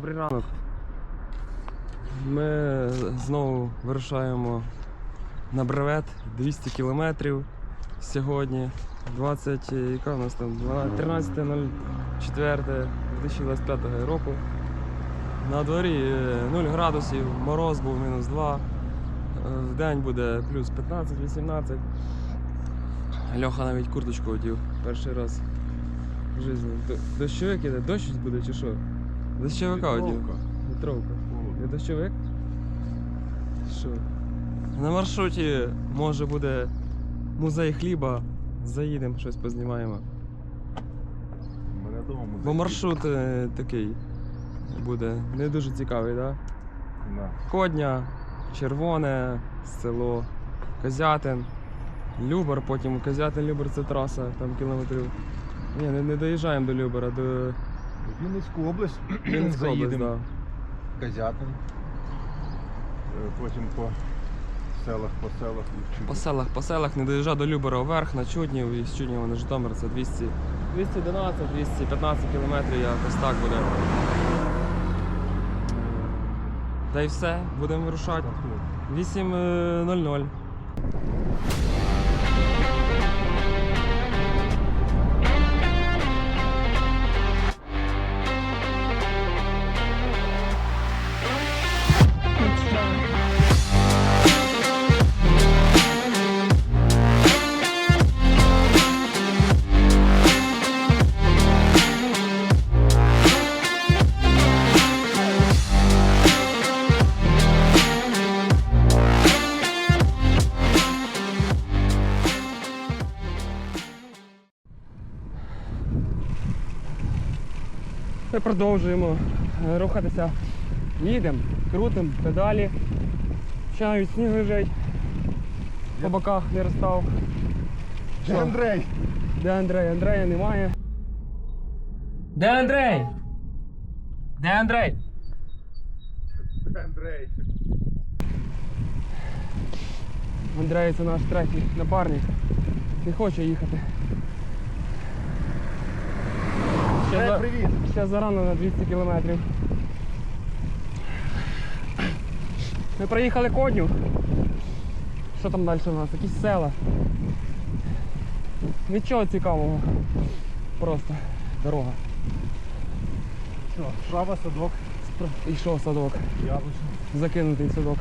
Добрий ранок. Ми знову вирушаємо на бревет 200 кілометрів сьогодні. 20, яка у нас там? 13.04.2025 року. На дворі е, 0 градусів, мороз був мінус 2. В день буде плюс 15-18. Льоха навіть курточку одів перший раз в житті. Дощовик іде, дощ буде чи що? Дощовика одів. Вітровка. Дощовик? Що? На маршруті може буде музей хліба. Заїдемо, щось познімаємо. Мене дома музей. Бо маршрут е, такий буде не дуже цікавий, так? Да? Да. Кодня, Червоне, село, Козятин, Любар, потім Козятин, Любар це траса, там кілометрів. Ні, не, не доїжджаємо до Любара, до В Вінницьку область Вінницької області. заїдемо. Да. Козятин. Е, Потім по селах, по селах і По селах, по селах не доїжджа до Любера вверх на Чуднів і з Чуднєва на Житомир це 200, 211, 215 кілометрів, якось так буде. Та й все, будемо вирушати. 8.00. продовжуємо е, рухатися. Їдемо, крутимо педалі. Ще навіть сніг лежить. По боках не розстав. Де Андрей? Де Андрей? Андрея немає. Де Андрей? Де Андрей? Де Андрей? Андрей це наш третій напарник. Не хоче їхати. Ще, за... привіт. ще зарано на 200 кілометрів. Ми проїхали кодню. Що там далі у нас? Якісь села. Нічого цікавого. Просто дорога. Що, Шрава, садок, І що садок? яблучний. Закинутий садок.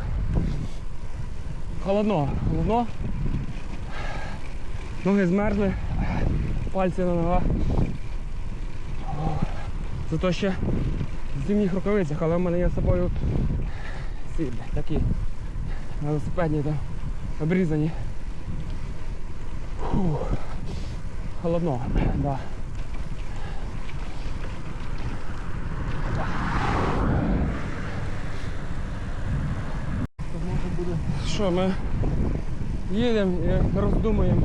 Холодно, холодно. Ноги змерзли, пальці на ногах. Зато ще в зимніх рукавицях, але в мене є з собою ці такі велосипедні там обрізані. Фух. Холодно, да. Що, ми їдемо і роздумуємо.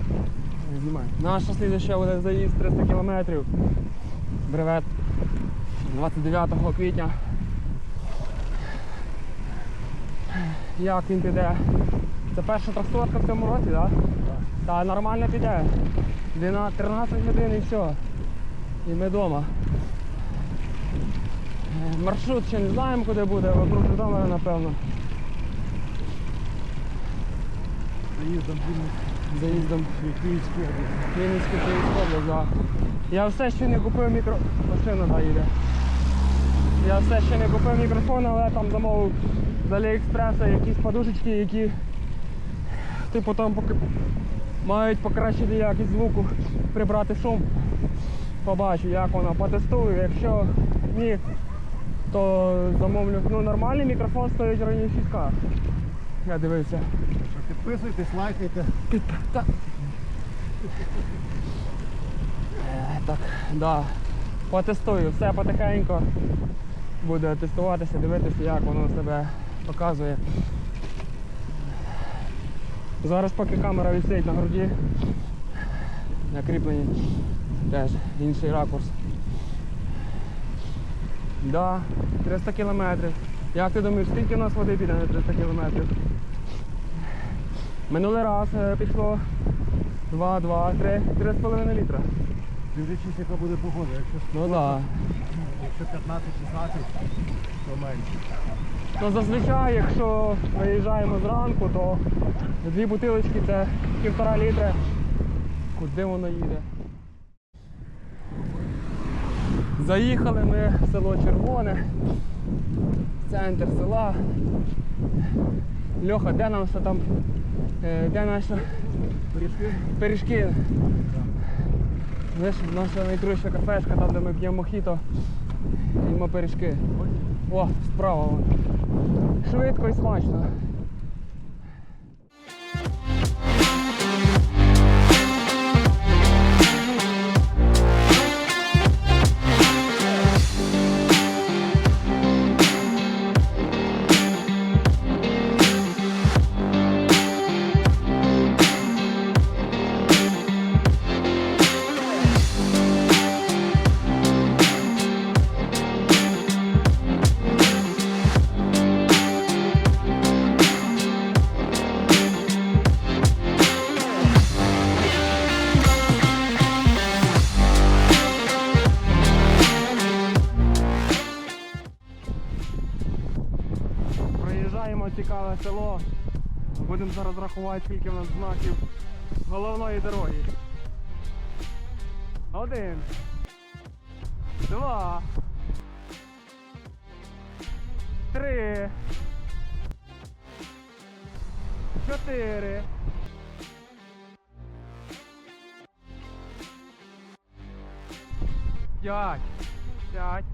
Наша слідуща буде заїзд 300 кілометрів. Бревет 29 квітня. Як він піде? Це перша тракторка в цьому році, так? Да? Та нормально піде. 12, 13 годин і все. І ми вдома. Маршрут ще не знаємо, куди буде, вокруг Житомира, напевно. Заїздом. Заїздом Київський область. Вінницький Київський область, да. Я все ще не купив мікро... Машина да, їде. Я все ще не купив мікрофон, але там замовив з Аліекспреса якісь подушечки, які типу там поки мають покращити якість звуку, прибрати шум. Побачу, як вона потестую. Якщо ні, то замовлю. Ну нормальний мікрофон стоїть в районі 6К. Я дивився. Підписуйтесь, лайкайте. Під... Та... Е, Так, да. Потестую, все потихеньку. Буду тестуватися, дивитися, як воно себе показує. Зараз поки камера висить на груді, на кріпленні, теж інший ракурс. Да, 300 кілометрів. Як ти думаєш, скільки у нас води піде на 300 кілометрів? Минулий раз е, пішло 2, 2, 3, 3,5 літра. Дивлячись, яка буде погода. Якщо Ну так. Да. Якщо 15-16, то менше. Ну зазвичай, якщо виїжджаємо зранку, то дві бутилочки це півтора літри. Куди воно їде? Заїхали ми в село Червоне, центр села. Льоха, де нам що там? е, Де наша Пиріжки? пиріжки? Знаєш, наша найкраща кафешка, там де ми п'ємо мохіто, їмо пиріжки. О, справа вон. Швидко і смачно. Будемо зараз рахувати, скільки в нас знаків головної дороги. Один. Два. Три. Чотири. П'ять. П'ять.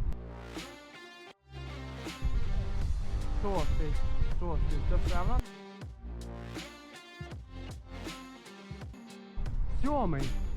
Шостий. Шостий. Це певно? homem.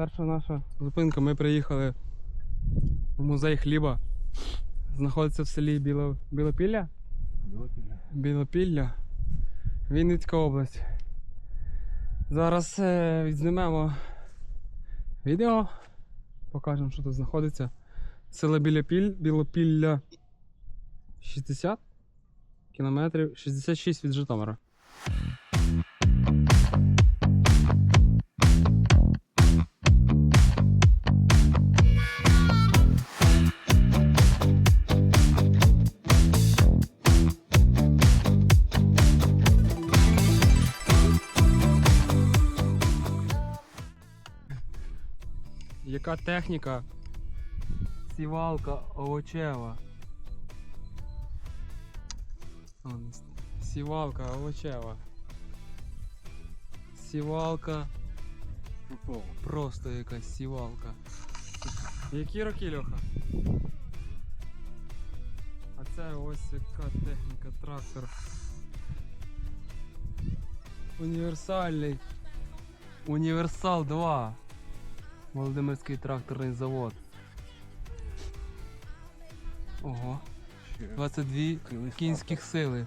Перша наша зупинка. Ми приїхали в музей хліба. Знаходиться в селі Біло... Білопілля. Білопілля. Вінницька область. Зараз е, відзнімемо відео. Покажемо, що тут знаходиться. Село Білопіль... Білопілля 60 кілометрів, 66 від Житомира. Яка техніка? Сівалка овочева. Он, Сівалка овочева. Сівалка. Просто якась сівалка. Які роки, Льоха? А це ось яка техніка, трактор. Універсальний. Універсал 2. Володимирський тракторний завод. Ого, 22 кінських сили.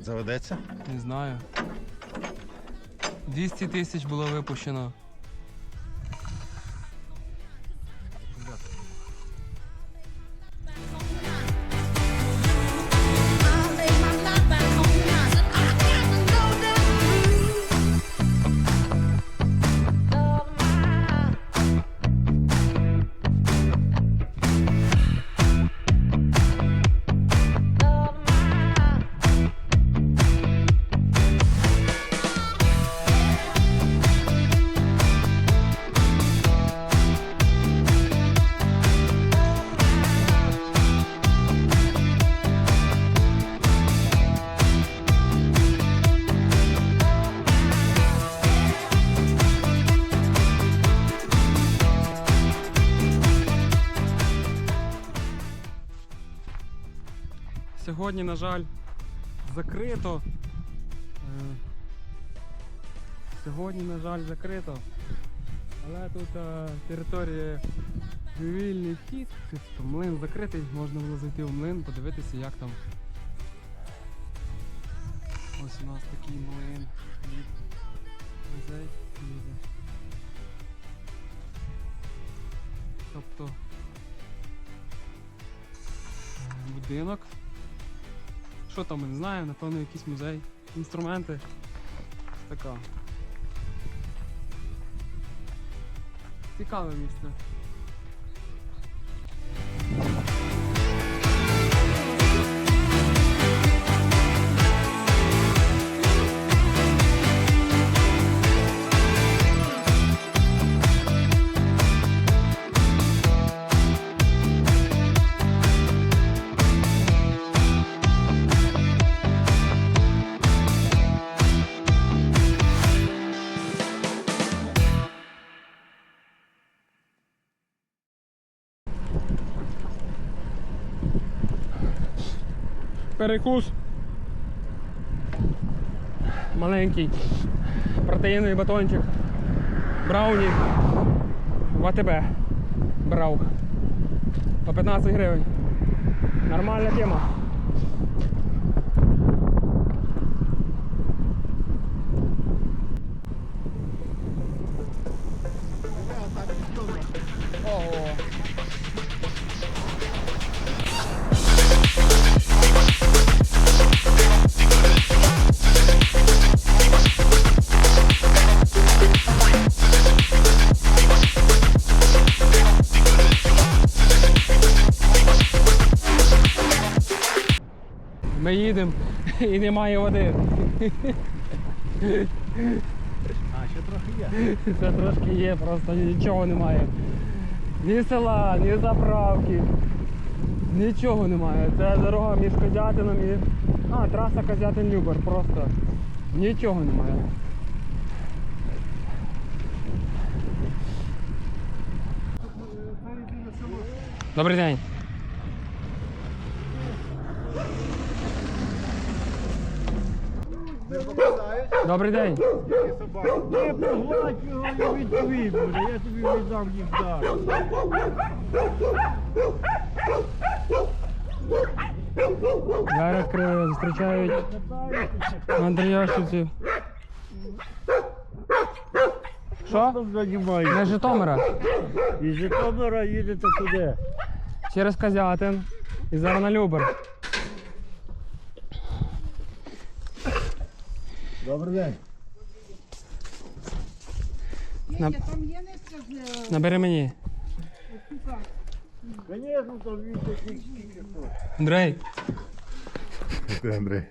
Заведеться? Не знаю. 200 тисяч було випущено. Сьогодні, на жаль, закрито. Е, Сьогодні, на жаль, закрито. Але тут е, територія вільний вхід, млин закритий, можна було зайти в млин, подивитися, як там. Ось у нас такий млин від. Тобто е, будинок. Що там, не знаю, напевно, якийсь музей. Інструменти. Така. Цікаве місце. Перекус. Маленький. Протеїновий батончик. Брауні. В АТБ. Брав. По 15 гривень. Нормальна тема. Їдемо і немає води. А, ще трохи є. Це трошки є, просто нічого немає. Ні села, ні заправки. Нічого немає. Це дорога між Козятином і. А, траса Козятин-Любар, просто нічого немає. Добрий день. Добрий день. Не погладь його і відповідь буде, я тобі віддам їх зараз. Зараз е, зустрічають Андріяшівців. Що? Там займається. Не з Житомира. Із Житомира їдете куди? Через Козятин і зараз на Любер. Добрий день. На- там є з Набери мені. Звісно, там він такий скільки. Андрей. Ти, Андрій.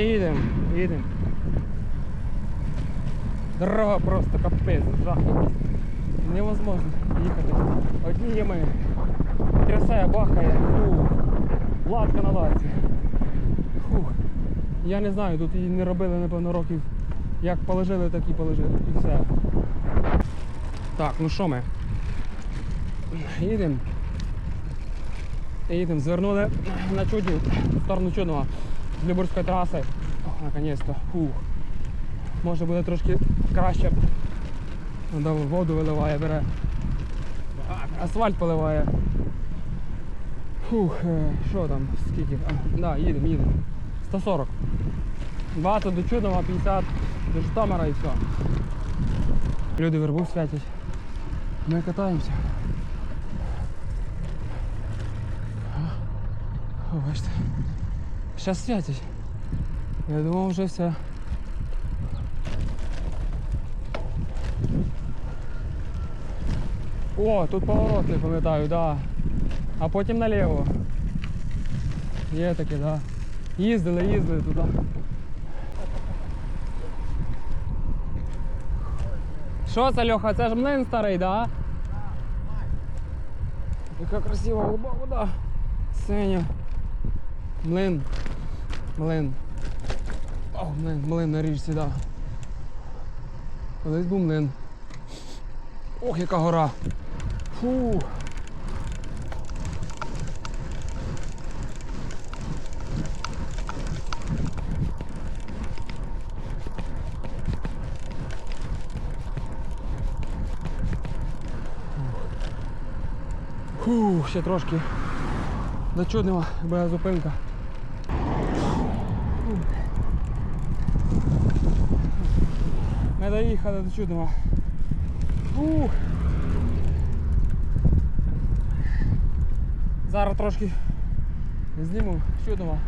Їдемо, їдемо. Дорога просто капець, жах. Невозможно їхати. Одні ями. Трясає, бахає. Фух. Латка на латці. Фух. Я не знаю, тут її не робили, напевно, років. Як положили, так і положили. І все. Так, ну що ми? Їдемо. Їдемо, звернули на чудні, в сторону чудного Любурської траси. Наконець-то. Може буде трошки краще. Воду виливає, бере. Асфальт поливає. Фух, е, що там, скільки? Да, їдемо, їдемо. 140. 20 до Чудова, 50 до Житомира і все. Люди вербу святять. Ми катаємося. О. Зараз святять. Я думав вже все. О, тут поворот не пам'ятаю, да. А потім наліво. Є таке, да. Їздили, їздили туди. Що це, Льоха? Це ж млин старий, да? Яка красива голуба вода. Синю. Млин. Млин. О, млин, млин на річці, да. Колись був млин. Ох, яка гора. Фу. Фу, ще трошки. До чудного, буде зупинка. Не доїхали до чудного. Ух. Зараз трошки зніму чудного.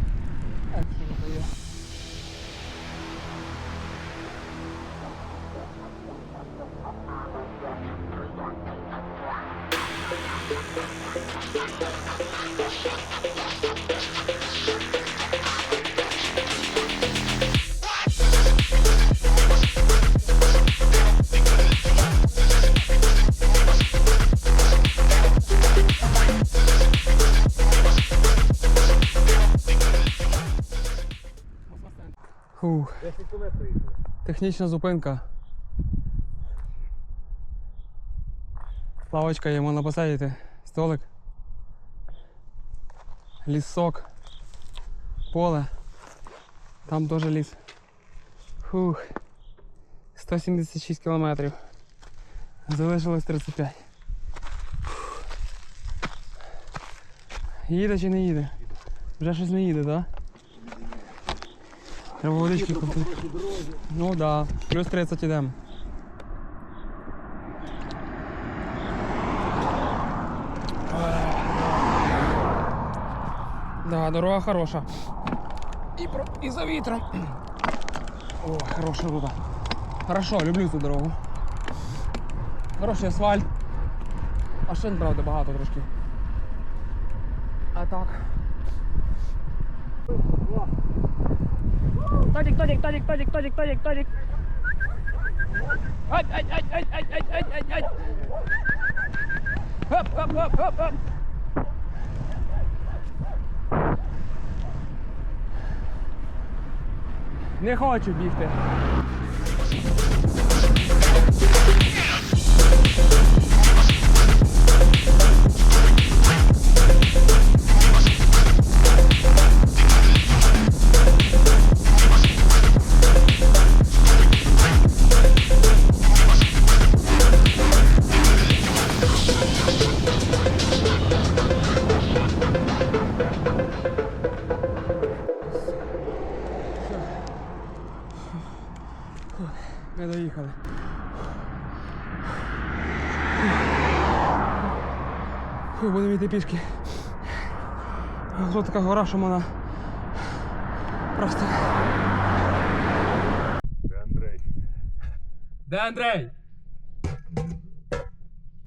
Технічна зупинка. Лавочка є, можна посадити. Столик. Лісок. Поле. Там теж ліс. Фух. 176 кілометрів. Залишилось 35. Фух. Їде чи не їде? Вже щось не їде, так? Да? Треба водички купити. Ну да, плюс 30 ідемо. Да, дорога хороша. І, про... і за вітром. О, хороша рута. Хорошо, люблю цю дорогу. Хороший асфальт. Машин, правда, багато трошки. А так. Тодик, Тодик, Тодик, Тодик, Тодик, Тодик, Тодик. Ай, ай, ай, ай, ай. Не хочу бігти. Йти пішки. Тут така гора, що вона просто. Де Андрей? Де Андрей?